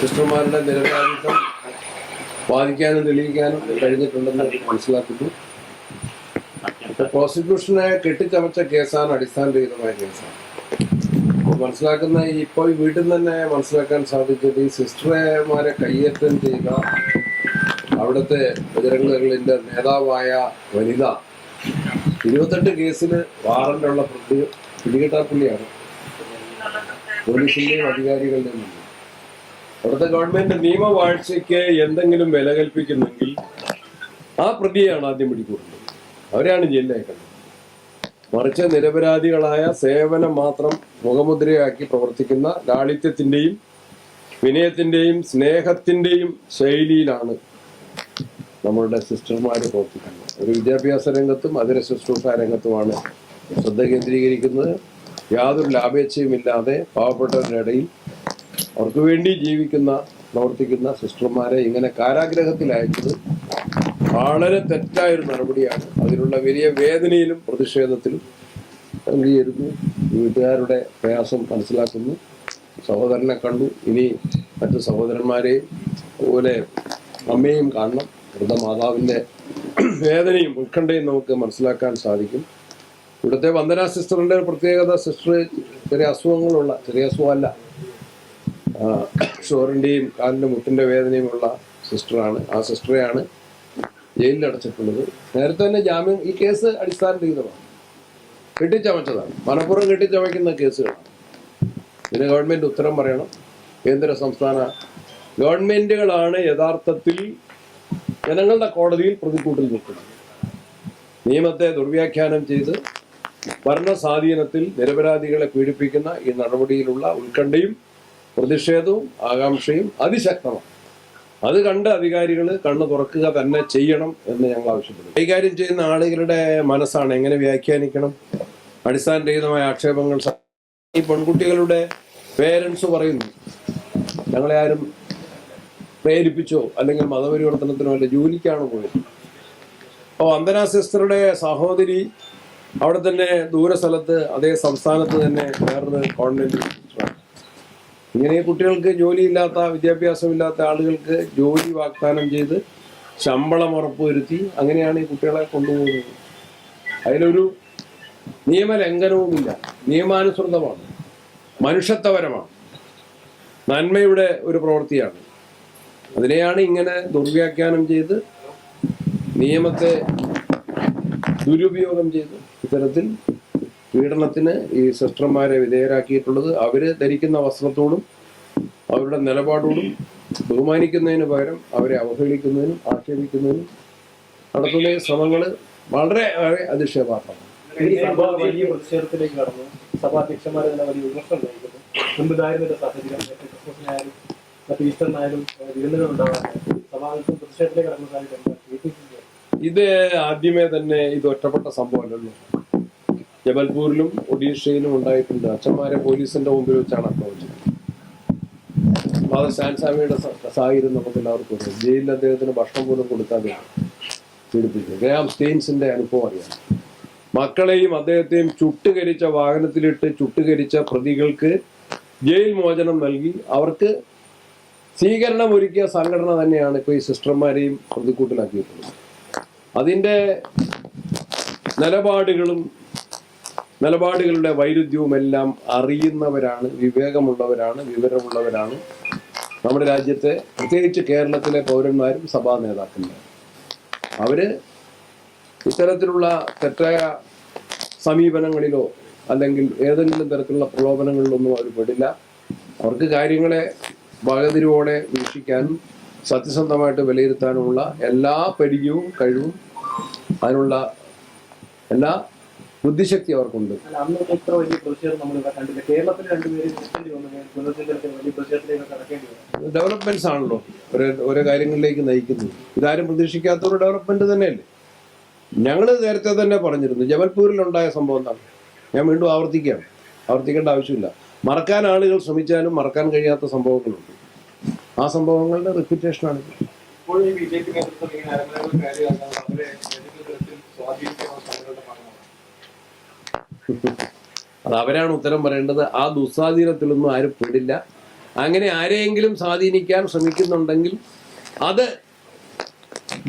സിസ്റ്റർമാരുടെ നിരപരാധിത്വം വാദിക്കാനും തെളിയിക്കാനും കഴിഞ്ഞിട്ടുണ്ടെന്ന് മനസ്സിലാക്കുന്നു. ഇപ്പൊ പ്രോസിക്യൂഷനെ കെട്ടിച്ചമച്ച കേസാണ് അടിസ്ഥാനരഹിതമായ കേസാണ്. മനസ്സിലാക്കുന്ന ഈ ഇപ്പോൾ വീട്ടിൽ തന്നെ മനസ്സിലാക്കാൻ സാധിച്ചത് ഈ സിസ്റ്റർമാരെ കയ്യേറ്റം ചെയ്ത അവിടുത്തെ ബജരംഗളിന്റെ നേതാവായ വനിത ഇരുപത്തെട്ട് കേസിൽ വാറന്റുള്ള പ്രതി പിടികിട്ടാപ്പുള്ളിയാണ് പോലീസിന്റെയും അധികാരികളുടെയും അവിടുത്തെ ഗവൺമെന്റ് നിയമവാഴ്ചയ്ക്ക് എന്തെങ്കിലും വില കൽപ്പിക്കുന്നെങ്കിൽ ആ പ്രതിയാണ് ആദ്യം പിടികൂടുന്നത്. അവരെയാണ് ജയിലിലേക്കുന്നത് മറിച്ച് നിരപരാധികളായ സേവനം മാത്രം മുഖമുദ്രയാക്കി പ്രവർത്തിക്കുന്ന ലാളിത്യത്തിന്റെയും വിനയത്തിന്റെയും സ്നേഹത്തിന്റെയും ശൈലിയിലാണ് നമ്മളുടെ സിസ്റ്റർമാർ പ്രവർത്തിക്കുന്നത്. ഒരു വിദ്യാഭ്യാസ രംഗത്തും അതിര ശുശ്രൂഷ രംഗത്തുമാണ് ശ്രദ്ധ കേന്ദ്രീകരിക്കുന്നത്. യാതൊരു ലാഭേച്ഛയുമില്ലാതെ പാവപ്പെട്ടവരുടെ ഇടയിൽ അവർക്ക് വേണ്ടി ജീവിക്കുന്ന പ്രവർത്തിക്കുന്ന സിസ്റ്റർമാരെ ഇങ്ങനെ കാരാഗ്രഹത്തിൽ അയച്ചത് വളരെ തെറ്റായൊരു നടപടിയാണ്. അതിനുള്ള വലിയ വേദനയിലും പ്രതിഷേധത്തിലും അംഗീകരിക്കുന്നു. വീട്ടുകാരുടെ പ്രയാസം മനസ്സിലാക്കുന്നു. സഹോദരനെ കണ്ടു. ഇനി മറ്റു സഹോദരന്മാരെയും അതുപോലെ അമ്മയും കാണണം. വൃദ്ധമാതാവിന്റെ വേദനയും ഉത്കണ്ഠയും നമുക്ക് മനസ്സിലാക്കാൻ സാധിക്കും. ഇവിടുത്തെ വന്ദന സിസ്റ്ററിന്റെ പ്രത്യേകത സിസ്റ്റർ ചെറിയ അസുഖങ്ങളുള്ള ചെറിയ അസുഖമല്ല. ഷോറിന്റെയും കാലിന്റെ മുട്ടിന്റെ വേദനയുമുള്ള സിസ്റ്ററാണ്. ആ സിസ്റ്ററെയാണ് ജയിലിൽ അടച്ചിട്ടുള്ളത് നേരത്തെ തന്നെ ജാമ്യം ഈ കേസ് അടിസ്ഥാന രഹിതമാണ് കെട്ടിച്ചമച്ചതാണ്. മനഃപൂർവം കെട്ടിച്ചമയ്ക്കുന്ന കേസുകളാണ്. ഇതിന് ഗവൺമെന്റ് ഉത്തരം പറയണം. കേന്ദ്ര സംസ്ഥാന ഗവൺമെന്റുകളാണ് യഥാർത്ഥത്തിൽ ജനങ്ങളുടെ കോടതിയിൽ പ്രതിക്കൂട്ടിൽ നിൽക്കുന്നത്. നിയമത്തെ ദുർവ്യാഖ്യാനം ചെയ്ത് ഭരണ സ്വാധീനത്തിൽ നിരപരാധികളെ പീഡിപ്പിക്കുന്ന ഈ നടപടിയിലുള്ള ഉത്കണ്ഠയും പ്രതിഷേധവും ആകാംക്ഷയും അതിശക്തമാണ്. അത് കണ്ട് അധികാരികൾ കണ്ണ് തുറക്കുക തന്നെ ചെയ്യണം എന്ന് ഞങ്ങൾ ആവശ്യപ്പെടുന്നു. കൈകാര്യം ചെയ്യുന്ന ആളുകളുടെ മനസ്സാണ് എങ്ങനെ വ്യാഖ്യാനിക്കണം? അടിസ്ഥാനരഹിതമായ ആക്ഷേപങ്ങൾ ഈ പെൺകുട്ടികളുടെ പേരൻസ് പറയുന്നു ഞങ്ങളെ ആരും പ്രേരിപ്പിച്ചോ അല്ലെങ്കിൽ മതപരിവർത്തനത്തിനോ അല്ല ജോലിക്കാണ് പോയത്? അപ്പോൾ വന്ദന സിസ്റ്ററുടെ സഹോദരി അവിടെ തന്നെ ദൂര സ്ഥലത്ത് അതേ സംസ്ഥാനത്ത് തന്നെ വേറൊരു കോൺവെന്റ് ഇങ്ങനെ കുട്ടികൾക്ക് ജോലിയില്ലാത്ത വിദ്യാഭ്യാസമില്ലാത്ത ആളുകൾക്ക് ജോലി വാഗ്ദാനം ചെയ്ത് ശമ്പളം ഉറപ്പുവരുത്തി അങ്ങനെയാണ് ഈ കുട്ടികളെ കൊണ്ടുപോകുന്നത്. അതിലൊരു നിയമലംഘനവുമില്ല. നിയമാനുസൃതമാണ്. മനുഷ്യത്വപരമാണ്. നന്മയുടെ ഒരു പ്രവൃത്തിയാണ്. അതിനെയാണ് ഇങ്ങനെ ദുർവ്യാഖ്യാനം ചെയ്ത് നിയമത്തെ ദുരുപയോഗം ചെയ്ത് ഇത്തരത്തിൽ പീഡനത്തിന് ഈ സിസ്റ്റർമാരെ വിധേയരാക്കിയിട്ടുള്ളത് അവർ ധരിക്കുന്ന വസ്ത്രത്തോടും അവരുടെ നിലപാടോടും ബഹുമാനിക്കുന്നതിന് പകരം അവരെ അവഹേളിക്കുന്നതിനും ആക്ഷേപിക്കുന്നതിനും നടത്തുന്ന ശ്രമങ്ങൾ വളരെ വളരെ അതിക്ഷേപാർഹമാണ് ഈ സംഭവം വലിയ പ്രതിഷേധത്തിലേക്ക് കടന്നു. സഭാധ്യക്ഷന്മാരെ തന്നെ വലിയ വിമർശനം ഉണ്ടായിരുന്നു മുമ്പുണ്ടായിരുന്ന സാഹചര്യം. നേരത്തെ ക്രിസ്മസിനായാലും മറ്റു ഈസ്റ്ററിനായാലും ഏഹ്, വിരുന്നുകൾ ഉണ്ടാകാനായിരുന്നു സഭാധ്യക്ഷം പ്രതിഷേധത്തിലേക്ക് കടന്നതായിട്ട് എന്താണ്? ഇത് ആദ്യമേ തന്നെ ഇത് ഒറ്റപ്പെട്ട സംഭവമല്ലല്ലോ ജബൽപൂരിലും ഒഡീഷയിലും ഉണ്ടായിട്ടുണ്ട്. അച്ഛന്മാരെ പോലീസിന്റെ മുമ്പിൽ വെച്ചാണ് ആക്രമിച്ചത് ഫാദർ സാൻസാമിയുടെ സാഹചര്യം നമുക്ക് എല്ലാവർക്കും അറിയാം. ജയിലിൽ അദ്ദേഹത്തിന് ഭക്ഷണം പോലും കൊടുക്കാതെ പീഡിപ്പിക്കുന്നത് ഗ്രാം സ്റ്റെയിൻസിന്റെ അനുഭവം അറിയാം. മക്കളെയും അദ്ദേഹത്തെയും ചുട്ടുകരിച്ച വാഹനത്തിലിട്ട് ചുട്ടുകരിച്ച പ്രതികൾക്ക് ജയിൽ മോചനം നൽകി. അവർക്ക് സ്വീകരണം ഒരുക്കിയ സംഘടന തന്നെയാണ് ഇപ്പോൾ ഈ സിസ്റ്റർമാരെയും പ്രതിക്കൂട്ടിലാക്കിയിട്ടുള്ളത്. അതിന്റെ നിലപാടുകളും നിലപാടുകളുടെ വൈരുദ്ധ്യവും എല്ലാം അറിയുന്നവരാണ് വിവേകമുള്ളവരാണ് വിവരമുള്ളവരാണ്. നമ്മുടെ രാജ്യത്തെ പ്രത്യേകിച്ച് കേരളത്തിലെ പൗരന്മാരും സഭാ നേതാക്കന്മാരും. അവർ ഇത്തരത്തിലുള്ള തെറ്റായ സമീപനങ്ങളിലോ അല്ലെങ്കിൽ ഏതെങ്കിലും തരത്തിലുള്ള പ്രലോഭനങ്ങളിലൊന്നും അവർ പെടില്ല. അവർക്ക് കാര്യങ്ങളെ വകതിരിവോടെ വീക്ഷിക്കാനും സത്യസന്ധമായിട്ട് വിലയിരുത്താനുമുള്ള എല്ലാ പരിചയവും കഴിവും അതിനുള്ള എല്ലാ ബുദ്ധിശക്തി അവർക്കുണ്ട്. ഡെവലപ്മെന്റ്സ് ആണല്ലോ. ഓരോ ഓരോ കാര്യങ്ങളിലേക്ക് നയിക്കുന്നത്. ഇതാരും പ്രതീക്ഷിക്കാത്ത ഒരു ഡെവലപ്മെന്റ് തന്നെയല്ലേ? ഞങ്ങൾ നേരത്തെ തന്നെ പറഞ്ഞിരുന്നു ജബൽപൂരിൽ ഉണ്ടായ സംഭവം എന്താണ്? ഞാൻ വീണ്ടും ആവർത്തിക്കുകയാണ്. ആവർത്തിക്കേണ്ട ആവശ്യമില്ല. മറക്കാൻ ആളുകൾ ശ്രമിച്ചാലും മറക്കാൻ കഴിയാത്ത സംഭവങ്ങളുണ്ട്. ആ സംഭവങ്ങളുടെ റിപ്പിറ്റേഷനാണ് ഇപ്പോൾ ഈ ബി ജെ പി നേതൃത്വം ഇങ്ങനെ അരമനകൾ കാര്യമാക്കാൻ അവരെ ഏതെങ്കിലും അത് അവരാണ് ഉത്തരം പറയേണ്ടത്. ആ ദുസ്വാധീനത്തിലൊന്നും ആരും പെടില്ല. അങ്ങനെ ആരെയെങ്കിലും സ്വാധീനിക്കാൻ ശ്രമിക്കുന്നുണ്ടെങ്കിൽ അത്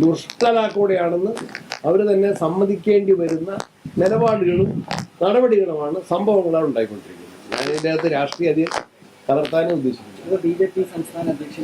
ദുഷ്ടതാക്കൂടെയാണെന്ന് അവർ തന്നെ സമ്മതിക്കേണ്ടി വരുന്ന നിലപാടുകളും നടപടികളുമാണ് സംഭവങ്ങളാണ് ഉണ്ടായിക്കൊണ്ടിരിക്കുന്നത്. ഞാൻ ഇതിന്റെ അകത്ത് രാഷ്ട്രീയ അധികം കലർത്താനേ ഉദ്ദേശിക്കുന്നു ബി ജെ പി സംസ്ഥാന അധ്യക്ഷൻ